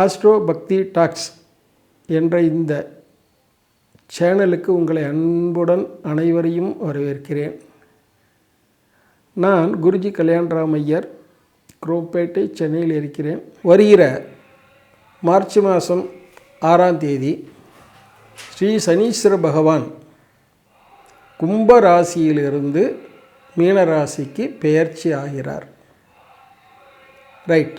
Astro பக்தி tax என்ற இந்த சேனலுக்கு உங்களை அன்புடன் அனைவரையும் வரவேற்கிறேன். நான் குருஜி கல்யாணராம் ஐயர் குரோப்பேட்டை சென்னையில் இருக்கிறேன். வருகிற மார்ச் மாதம் ஆறாம் தேதி ஸ்ரீ சனீஸ்வர பகவான் கும்ப ராசியிலிருந்து பெயர்ச்சி ஆகிறார். ரைட்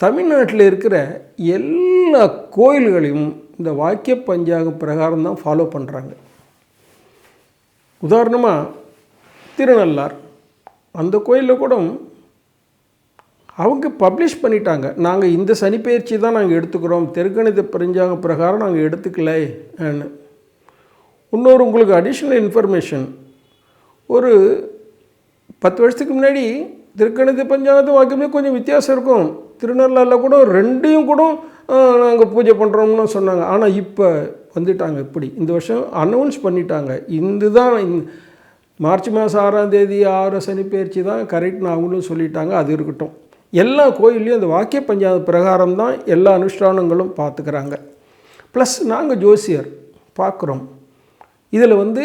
தமிழ்நாட்டில் இருக்கிற எல்லா கோயில்களையும் இந்த வாக்கிய பஞ்சாங்கம் பிரகாரம் தான் ஃபாலோ பண்ணுறாங்க உதாரணமாக திருநள்ளார் அந்த கோயிலில் கூட அவங்க பப்ளிஷ் பண்ணிட்டாங்க. நாங்கள் இந்த சனிப்பெயர்ச்சி தான் நாங்கள் எடுத்துக்கிறோம். தெற்கணித பரிஞ்சாங்க பிரகாரம் நாங்கள் எடுத்துக்கலை இன்னொரு உங்களுக்கு அடிஷ்னல் இன்ஃபர்மேஷன் ஒரு பத்து வருஷத்துக்கு முன்னாடி திருக்கணித பஞ்சாங்கத்து வாக்கியமே கொஞ்சம் வித்தியாசம் இருக்கும். திருநள்ளாரில் கூட ரெண்டையும் கூட நாங்கள் பூஜை பண்ணுறோம்னு சொன்னாங்க. ஆனால் இப்போ வந்துட்டாங்க இப்படி. இந்த வருஷம் அனௌன்ஸ் பண்ணிட்டாங்க. இந்த தான் மார்ச் மாதம் ஆறாம் தேதி ஆறு சனிப்பெயர்ச்சி தான் கரெக்ட்னு அவங்களும் சொல்லிட்டாங்க. அது இருக்கட்டும். எல்லா கோயில்லையும் அந்த வாக்கிய பஞ்சாத பிரகாரம் தான் எல்லா அனுஷ்டானங்களும் பார்த்துக்கிறாங்க ப்ளஸ் நாங்கள் ஜோசியர் பார்க்குறோம் இதில் வந்து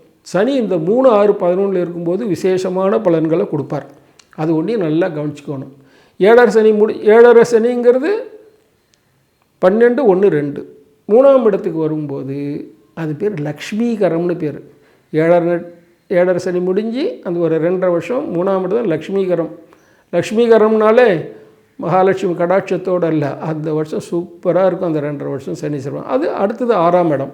சனி இந்த மூணு ஆறு பதினொன்றில் இருக்கும்போது விசேஷமான பலன்களை கொடுப்பார். அது ஒன்றையும் நல்லா கவனிச்சிக்கணும். ஏழரை சனி முடி ஏழரை சனிங்கிறது பன்னெண்டு ஒன்று ரெண்டு. மூணாம் இடத்துக்கு வரும்போது அது பேர் லக்ஷ்மீகரம்னு பேர். ஏழரை ஏழரை சனி முடிஞ்சு அந்த ஒரு ரெண்டரை வருஷம் மூணாம் இடம் லக்ஷ்மீகரம். லக்ஷ்மீகரம்னாலே மகாலட்சுமி கடாட்சத்தோடு இல்லை அந்த வருஷம் சூப்பராக இருக்கும். அந்த ரெண்டரை வருஷம் சனி செல்வம் அது அடுத்தது ஆறாம் இடம்.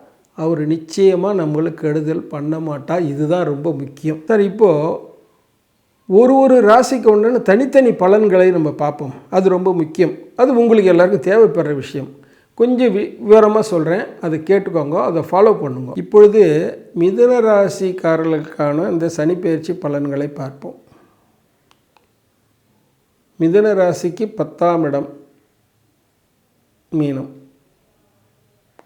அவர் நிச்சயமாக நம்மளுக்கு கெடுதல் பண்ண மாட்டா. இதுதான் ரொம்ப முக்கியம். சார் இப்போது ஒரு ஒரு ராசிக்கு ஒன்று தனித்தனி பலன்களை நம்ம பார்ப்போம். அது ரொம்ப முக்கியம். அது உங்களுக்கு எல்லாருக்கும் தேவைப்படுற விஷயம். கொஞ்சம் வி விவரமாக சொல்கிறேன் அதை கேட்டுக்கோங்க. அதை ஃபாலோ பண்ணுங்க. இப்பொழுது மிதுன ராசிக்காரர்களுக்கான இந்த சனிப்பெயர்ச்சி பலன்களை பார்ப்போம். மிதுன ராசிக்கு பத்தாம் இடம். மீனம்.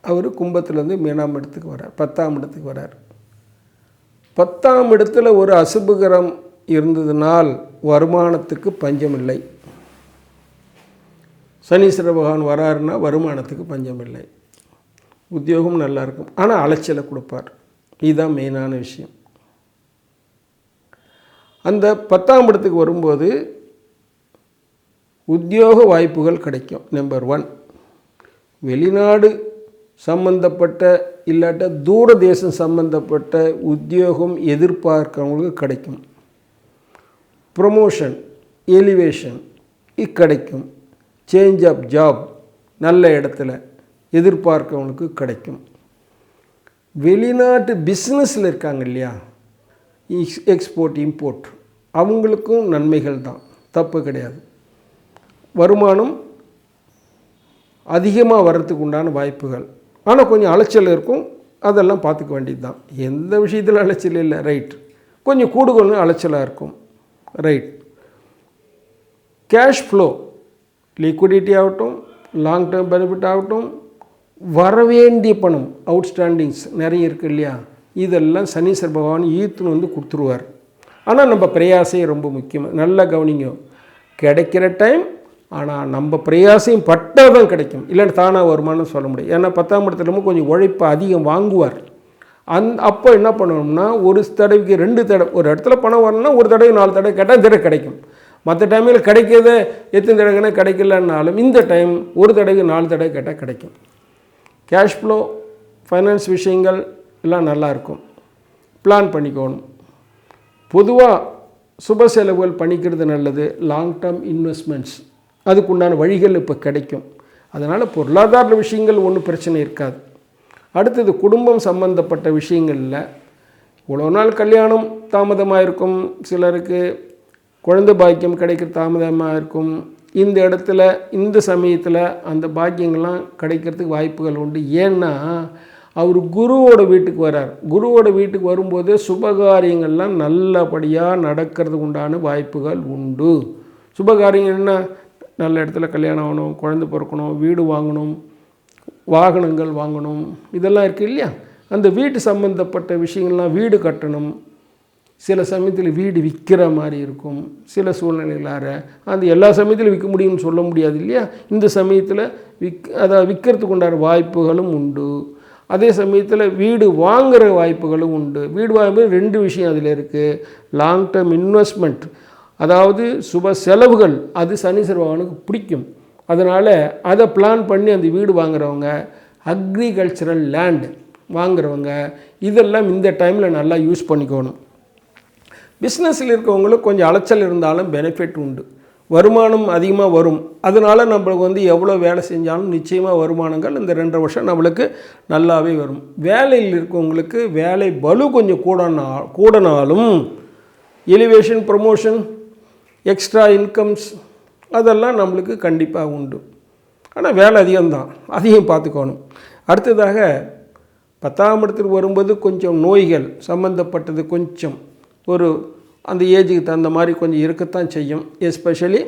அவர் கும்பத்துலேருந்து மீனாம் இடத்துக்கு வரார் பத்தாம் இடத்துக்கு வரார். பத்தாம் இடத்துல ஒரு அசுபகரம் இருந்ததுனால் வருமானத்துக்கு பஞ்சம் இல்லை சனீஸ்வர பகவான் வராருன்னா வருமானத்துக்கு பஞ்சம் இல்லை உத்தியோகம் நல்லா இருக்கும். ஆனால் அலைச்சலை கொடுப்பார். இதுதான் மெயினான விஷயம். அந்த பத்தாம் இடத்துக்கு வரும்போது உத்தியோக வாய்ப்புகள் கிடைக்கும். நம்பர் ஒன் வெளிநாடு சம்பந்தப்பட்ட இல்லாட்ட தூர தேசம் சம்பந்தப்பட்ட உத்தியோகம் எதிர்பார்க்கிறவங்களுக்கு கிடைக்கும். ப்ரொமோஷன் எலிவேஷன் இது கிடைக்கும். சேஞ்ச் ஆஃப் ஜாப் நல்ல இடத்துல எதிர்பார்க்கவங்களுக்கு கிடைக்கும். வெளிநாட்டு பிஸ்னஸில் இருக்காங்க இல்லையா? எக்ஸ்போர்ட் இம்போர்ட் அவங்களுக்கும் நன்மைகள் தான். தப்பு கிடையாது. வருமானம் அதிகமாக வர்றதுக்கு உண்டான வாய்ப்புகள். ஆனால் கொஞ்சம் அலைச்சல் இருக்கும். அதெல்லாம் பார்த்துக்க வேண்டியது தான் எந்த விஷயத்தில் அலைச்சல் இல்லை ரைட் கொஞ்சம் கூடுதல் அலைச்சலாக இருக்கும். ரைட் கேஷ் ஃப்ளோ லிக்விடிட்டி ஆகட்டும் லாங் டேர்ம் பெனிஃபிட் ஆகட்டும் வரவேண்டிய பணம் அவுட்ஸ்டாண்டிங்ஸ் நிறைய இருக்குது இல்லையா? இதெல்லாம் சனீஸ்வர பகவான் ஈத்துன்னு வந்து கொடுத்துருவார். ஆனால் நம்ம பிரயாசம் ரொம்ப முக்கியம் நல்லா கவனிங்க. கிடைக்கிற டைம் ஆனால் நம்ம பிரயாசையும் பட்டால் தான் கிடைக்கும். இல்லைன்னு தானாக வருமானம் சொல்ல முடியும் ஏன்னா பத்தாம் இடத்துல கொஞ்சம் உழைப்பு அதிகம் வாங்குவார். அந் அப்போ என்ன பண்ணணும்னா ஒரு தடவைக்கு ரெண்டு தடவை ஒரு இடத்துல பணம் வரணும்னா ஒரு தடவை நாலு தடவை கேட்டால் தடவை கிடைக்கும். மற்ற டைமில் கிடைக்கிறத எத்தனை தடவைனா கிடைக்கலன்னாலும் இந்த டைம் ஒரு தடவைக்கு நாலு தடவை கேட்டால் கிடைக்கும். கேஷ் ஃப்ளோ ஃபைனான்ஸ் விஷயங்கள் எல்லாம் நல்லாயிருக்கும் பிளான் பண்ணிக்கணும். பொதுவாக சுப செலவுகள் பண்ணிக்கிறது நல்லது. லாங் டேர்ம் இன்வெஸ்ட்மெண்ட்ஸ் அதுக்குண்டான வழிகள் இப்போ கிடைக்கும். அதனால் பொருளாதார விஷயங்கள் ஒன்றும் பிரச்சனை இருக்காது. அடுத்தது குடும்பம் சம்பந்தப்பட்ட விஷயங்களில் இவ்வளோ நாள் கல்யாணம் தாமதமாக இருக்கும். சிலருக்கு குழந்தை பாக்கியம் கிடைக்கிற தாமதமாக இருக்கும். இந்த இடத்துல இந்த சமயத்தில் அந்த பாக்கியங்கள்லாம் கிடைக்கிறதுக்கு வாய்ப்புகள் உண்டு. ஏன்னா அவர் குருவோட வீட்டுக்கு வரார். குருவோட வீட்டுக்கு வரும்போது சுபகாரியங்கள்லாம் நல்லபடியாக நடக்கிறதுக்கு உண்டான வாய்ப்புகள் உண்டு. சுபகாரியங்கள் என்ன? நல்ல இடத்துல கல்யாணம் ஆகணும் குழந்தை பிறக்கணும் வீடு வாங்கணும் வாகனங்கள் வாங்கணும் இதெல்லாம் இருக்குது இல்லையா? அந்த வீட்டு சம்மந்தப்பட்ட விஷயங்கள்லாம் வீடு கட்டணும். சில சமயத்தில் வீடு விற்கிற மாதிரி இருக்கும். சில சூழ்நிலைகளார அந்த எல்லா சமயத்திலும் விற்க முடியும்னு சொல்ல முடியாது இல்லையா? இந்த சமயத்தில் விக் அதை விற்கிறதுக்கு உண்டான வாய்ப்புகளும் உண்டு. அதே சமயத்தில் வீடு வாங்குகிற வாய்ப்புகளும் உண்டு. வீடு வாங்கும்போது ரெண்டு விஷயம் அதில் இருக்குது லாங் டேர்ம் இன்வெஸ்ட்மெண்ட் அதாவது சுப செலவுகள் அது சனீஸ்வர பகவானுக்கு பிடிக்கும். அதனால் அதை பிளான் பண்ணி அந்த வீடு வாங்குறவங்க அக்ரிகல்ச்சரல் லேண்டு வாங்குறவங்க இதெல்லாம் இந்த டைமில் நல்லா யூஸ் பண்ணிக்கணும். பிஸ்னஸில் இருக்கவங்களுக்கு கொஞ்சம் அலைச்சல் இருந்தாலும் பெனிஃபிட் உண்டு. வருமானம் அதிகமாக வரும். அதனால் நம்மளுக்கு வந்து எவ்வளோ வேலை செஞ்சாலும் நிச்சயமாக வருமானங்கள் இந்த ரெண்டரை வருஷம் நம்மளுக்கு நல்லாவே வரும். வேலையில் இருக்கவங்களுக்கு வேலை பலு கொஞ்சம் கூடனா கூடனாலும் எலிவேஷன் ப்ரமோஷன் எக்ஸ்ட்ரா இன்கம்ஸ் அதெல்லாம் நம்மளுக்கு கண்டிப்பாக உண்டு. ஆனால் வேலை அதிகம்தான். அதையும் பார்த்துக்கணும். அடுத்ததாக பத்தாம் இடத்துக்கு வரும்போது கொஞ்சம் நோய்கள் சம்மந்தப்பட்டது கொஞ்சம். ஒரு அந்த ஏஜுக்கு தகுந்த மாதிரி கொஞ்சம் இருக்கத்தான் செய்யும். எஸ்பெஷலி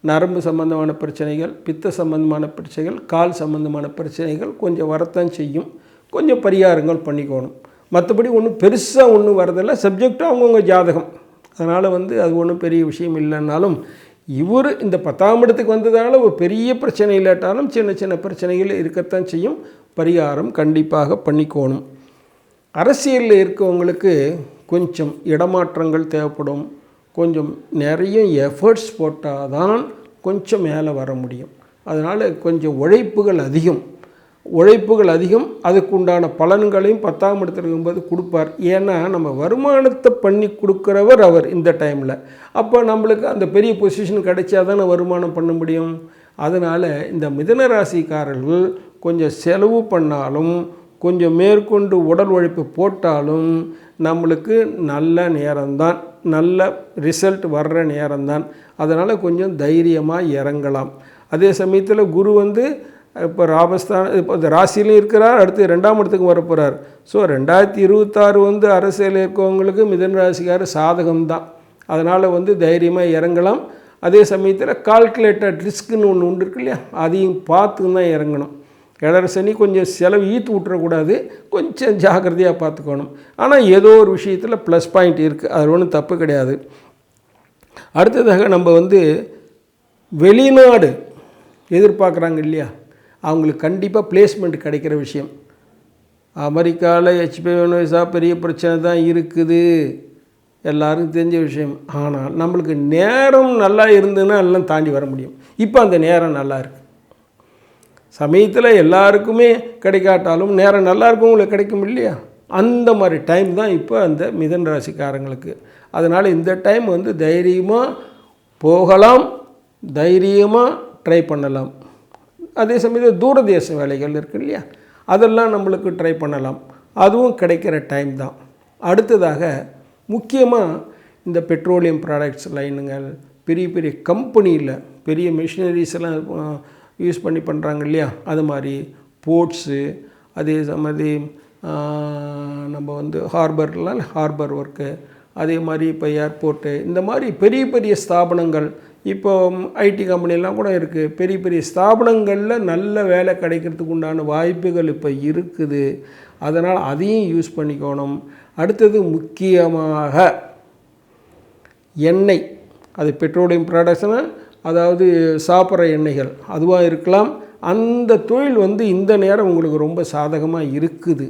நரம்பு சம்பந்தமான பிரச்சனைகள் பித்த சம்பந்தமான பிரச்சனைகள் கால் சம்பந்தமான பிரச்சனைகள் கொஞ்சம் வரத்தான் செய்யும். கொஞ்சம் பரிகாரங்கள் பண்ணிக்கணும். மற்றபடி ஒன்றும் பெருசாக ஒன்றும் வரதில்லை. சப்ஜெக்டும் அவங்கவுங்க ஜாதகம். அதனால் வந்து அது ஒன்றும் பெரிய விஷயம் இல்லைன்னாலும் இவர் இந்த பத்தாம் இடத்துக்கு வந்ததால் ஒரு பெரிய பிரச்சனை இல்லாட்டாலும் சின்ன சின்ன பிரச்சனைகள் இருக்கத்தான் செய்யும். பரிகாரம் கண்டிப்பாக பண்ணிக்கோணும். அரசியலில் இருக்கவங்களுக்கு கொஞ்சம் இடமாற்றங்கள் தேவைப்படும். கொஞ்சம் நிறைய எஃபர்ட்ஸ் போட்டால் தான் கொஞ்சம் மேலே வர முடியும். அதனால் கொஞ்சம் உழைப்புகள் அதிகம். உழைப்புகள் அதிகம் அதுக்குண்டான பலன்களையும் பத்தாம் இடத்துல இருக்கும்போது கொடுப்பார். ஏன்னா நம்ம வருமானத்தை பண்ணி கொடுக்குறவர் அவர் இந்த டைமில் அப்போ நம்மளுக்கு அந்த பெரிய பொசிஷன் கிடைச்சா தானே வருமானம் பண்ண முடியும்? அதனால் இந்த மிதன ராசிக்காரர்கள் கொஞ்சம் செலவு பண்ணாலும் கொஞ்சம் மேற்கொண்டு உடல் உழைப்பு போட்டாலும் நம்மளுக்கு நல்ல நேரம்தான். நல்ல ரிசல்ட் வர்ற நேரம்தான். அதனால் கொஞ்சம் தைரியமாக இறங்கலாம். அதே சமயத்தில் குரு வந்து இப்போ ராபஸ்தான் இப்போ இந்த ராசியிலையும் இருக்கிறார் அடுத்து ரெண்டாம் இடத்துக்கு வரப்போகிறார் ஸோ ரெண்டாயிரத்தி இருபத்தாறு வந்து அரசியல் இருக்கவங்களுக்கு மிதன் ராசிக்கார சாதகம்தான். அதனால் வந்து தைரியமாக இறங்கலாம். அதே சமயத்தில் கால்குலேட்டட் ரிஸ்க்குன்னு ஒன்று உண்டு இருக்கு இல்லையா? அதையும் பார்த்து தான் இறங்கணும். கிணறு சனி கொஞ்சம் செலவு ஈத்து விட்டுறக்கூடாது. கொஞ்சம் ஜாக்கிரதையாக பார்த்துக்கணும். ஆனால் ஏதோ ஒரு விஷயத்தில் ப்ளஸ் பாயிண்ட் இருக்குது அது ஒன்றும் தப்பு கிடையாது. அடுத்ததாக நம்ம வந்து வெளிநாடு எதிர்பார்க்குறாங்க இல்லையா? அவங்களுக்கு கண்டிப்பாக பிளேஸ்மெண்ட் கிடைக்கிற விஷயம். அமெரிக்காவில் ஹெச்பி விசா பெரிய பிரச்சனை தான் இருக்குது. எல்லாருக்கும் தெரிஞ்ச விஷயம். ஆனால் நம்மளுக்கு நேரம் நல்லா இருந்ததுன்னா எல்லாம் தாண்டி வர முடியும். இப்போ அந்த நேரம் நல்லா இருக்குது சமயத்தில் எல்லாருக்குமே கிடைக்காட்டாலும் நேரம் நல்லா இருக்கவங்களுக்கு கிடைக்கும் இல்லையா? அந்த மாதிரி டைம் தான் இப்போ அந்த மிதன் ராசிக்காரங்களுக்கு. அதனால் இந்த டைம் வந்து தைரியமாக போகலாம் தைரியமாக ட்ரை பண்ணலாம். அதே சமயத்தில் தூரதேச வேலைகள் இருக்கு இல்லையா? அதெல்லாம் நம்மளுக்கு ட்ரை பண்ணலாம். அதுவும் கிடைக்கிற டைம் தான். அடுத்ததாக முக்கியமாக இந்த பெட்ரோலியம் ப்ராடக்ட்ஸ் லைனுங்கள் பெரிய பெரிய கம்பெனியில் பெரிய மிஷினரிஸ் எல்லாம் யூஸ் பண்ணி பண்ணுறாங்க இல்லையா? அது மாதிரி போர்ட்ஸு அதே மாதிரி நம்ம வந்து ஹார்பர்லாம் ஹார்பர் ஒர்க்கு அதே மாதிரி இப்போ ஏர்போர்ட்டு இந்த மாதிரி பெரிய பெரிய ஸ்தாபனங்கள் இப்போ ஐடி கம்பெனிலாம் கூட இருக்குது பெரிய பெரிய ஸ்தாபனங்களில் நல்ல வேலை கிடைக்கிறதுக்கு உண்டான வாய்ப்புகள் இப்போ இருக்குது. அதனால் அதையும் யூஸ் பண்ணிக்கணும். அடுத்தது முக்கியமாக எண்ணெய். அது பெட்ரோலியம் ப்ராடக்ட்ஸ்னால் அதாவது சாப்பிட்ற எண்ணெய்கள். அதுவாக இருக்கலாம். அந்த தொழில் வந்து இந்த நேரம் உங்களுக்கு ரொம்ப சாதகமாக இருக்குது.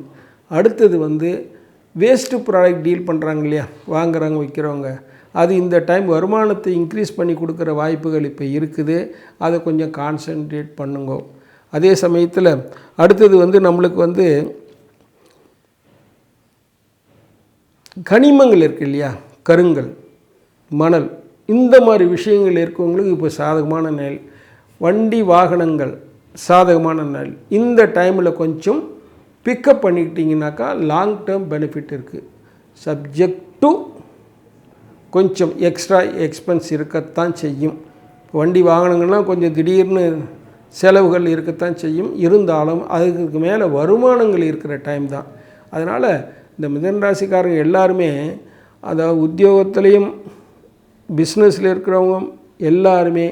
அடுத்தது வந்து வேஸ்ட்டு ப்ராடக்ட் டீல் பண்ணுறாங்க இல்லையா? வாங்குறாங்க விற்கிறவங்க அது இந்த டைம் வருமானத்தை இன்க்ரீஸ் பண்ணி கொடுக்குற வாய்ப்புகள் இப்போ இருக்குது. அதை கொஞ்சம் கான்சன்ட்ரேட் பண்ணுங்க. அதே சமயத்தில் அடுத்தது வந்து நம்மளுக்கு வந்து கனிமங்கள் இருக்குது இல்லையா? கருங்கல் மணல் இந்த மாதிரி விஷயங்கள் இருக்கவங்களுக்கு இப்போ சாதகமான நெல் வண்டி வாகனங்கள் சாதகமான நெல். இந்த டைமில் கொஞ்சம் பிக்கப் பண்ணிக்கிட்டிங்கனாக்கா லாங் டேர்ம் பெனிஃபிட் இருக்குது சப்ஜெக்ட் டு கொஞ்சம் எக்ஸ்ட்ரா எக்ஸ்பென்ஸ் இருக்கத்தான் செய்யும். வண்டி வாகனங்கள்லாம் கொஞ்சம் திடீர்னு செலவுகள் இருக்கத்தான் செய்யும். இருந்தாலும் அதுக்கு மேலே வருமானங்கள் இருக்கிற டைம் தான். அதனால் இந்த மிதன் ராசிக்காரங்க எல்லாருமே அதாவது உத்தியோகத்துலேயும் பிஸ்னஸில் இருக்கிறவங்க எல்லாருமே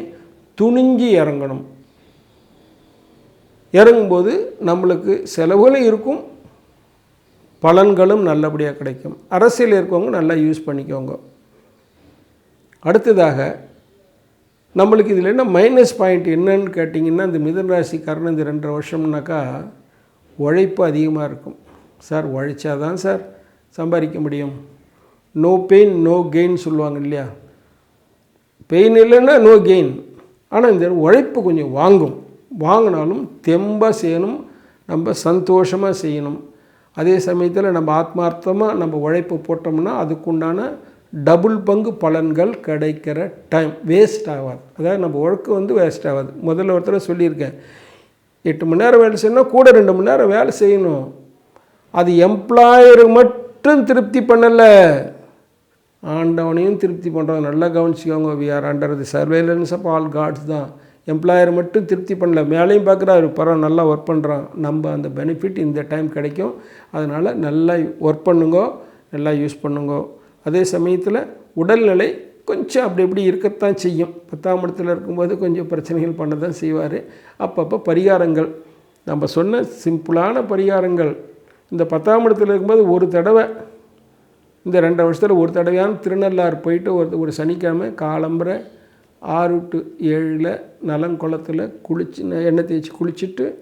துணிஞ்சு இறங்கணும். இறங்கும்போது நம்மளுக்கு செலவுகளும் இருக்கும். பலன்களும் நல்லபடியாக கிடைக்கும். அரசியல் இருக்கவங்க நல்லா யூஸ் பண்ணிக்கோங்க. அடுத்ததாக நம்மளுக்கு இதில் என்ன மைனஸ் பாயிண்ட் என்னன்னு கேட்டிங்கன்னா இந்த மிதன் ராசிக்காரன் இந்த ரெண்டரை வருஷம்னாக்கா உழைப்பு அதிகமாக இருக்கும். சார் உழைச்சா தான் சார் சம்பாதிக்க முடியும். நோ பெயின் நோ கெயின் சொல்லுவாங்க இல்லையா? பெயின் இல்லைன்னா நோ கெயின் ஆனால் இந்த உழைப்பு கொஞ்சம் வாங்கும். வாங்கினாலும் தெம்பாக செய்யணும். நம்ம சந்தோஷமாக செய்யணும். அதே சமயத்தில் நம்ம ஆத்மார்த்தமாக நம்ம உழைப்பு போட்டோம்னா அதுக்குண்டான டபுள் பங்கு பலன்கள் கிடைக்கிற டைம் வேஸ்ட் ஆகாது. அதாவது நம்ம ஒழுக்கம் வந்து வேஸ்ட் ஆகாது. முதல்ல ஒருத்தர் சொல்லியிருக்கேன் எட்டு மணி நேரம் வேலை செய்யணும் கூட ரெண்டு மணி நேரம் வேலை செய்யணும். அது எம்ப்ளாயரு மட்டும் திருப்தி பண்ணலை. ஆண்டவனையும் திருப்தி பண்ணுறோம் நல்லா கவனிச்சிக்கோங்க we are under the surveillance of all gods தான். எம்ப்ளாயர் மட்டும் திருப்தி பண்ணல. மேலேயும் பார்க்குறாரு பரவாயில்ல நல்லா ஒர்க் பண்ணுறான் நம்ம அந்த பெனிஃபிட் இந்த டைம் கிடைக்கும். அதனால் நல்லா ஒர்க் பண்ணுங்க நல்லா யூஸ் பண்ணுங்க. அதே சமயத்தில் உடல்நிலை கொஞ்சம் அப்படி இப்படி இருக்கத்தான் செய்யும். பத்தாம் இடத்துல இருக்கும்போது கொஞ்சம் பிரச்சனைகள் பண்ண தான் செய்வார். அப்பப்போ பரிகாரங்கள். நம்ம சொன்ன சிம்பிளான பரிகாரங்கள். இந்த பத்தாம் இடத்துல இருக்கும்போது ஒரு தடவை இந்த ரெண்டு வருஷத்தில் ஒரு தடவையான திருநள்ளாறு போயிட்டு ஒரு ஒரு சனிக்கிழமை காலம்புரை ஆறு டு ஏழில் நலங்குளத்தில் குளிச்சு எண்ணெய் தேய்ச்சி குளிச்சுட்டு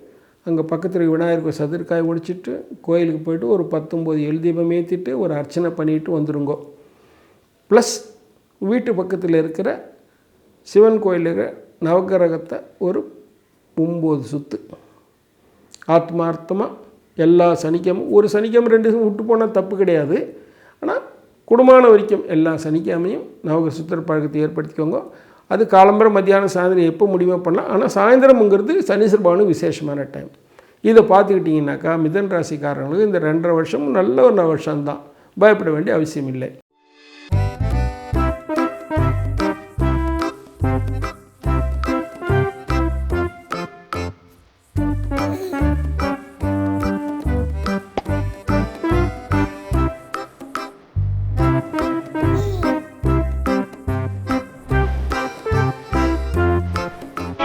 அங்கே பக்கத்தில் விநாயகருக்கு சதுர்காய் முடிச்சிட்டு கோயிலுக்கு போயிட்டு ஒரு பத்தொம்போது எழுதீபம் ஏற்றிட்டு ஒரு அர்ச்சனை பண்ணிட்டு வந்துருங்கோ. ப்ளஸ் வீட்டு பக்கத்தில் இருக்கிற சிவன் கோயிலுக்கு நவக்கிரகத்தை ஒரு ஒம்பது சுத்து. ஆத்மார்த்தமாக எல்லா சனிக்கிழமும் ஒரு சனிக்கிழமை ரெண்டு விட்டு போனால் தப்பு கிடையாது. ஆனால் குடும்பமான வரைக்கும் எல்லா சனிக்கிழமையும் நவகிர சுத்திர பழக்கத்தை ஏற்படுத்திக்கோங்க. அது காலம்பரம் மத்தியானம் சாயந்தரம் எப்போ முடியுமோ பண்ணலாம். ஆனால் சாயந்தரம்ங்கிறது சனீஸ்வர பவனு விசேஷமான டைம் இதை பார்த்துக்கிட்டிங்கனாக்கா மிதன் ராசிக்காரங்களுக்கு இந்த ரெண்டரை வருஷமும் நல்ல ஒரு வருஷம்தான். பயப்பட வேண்டிய அவசியம் இல்லை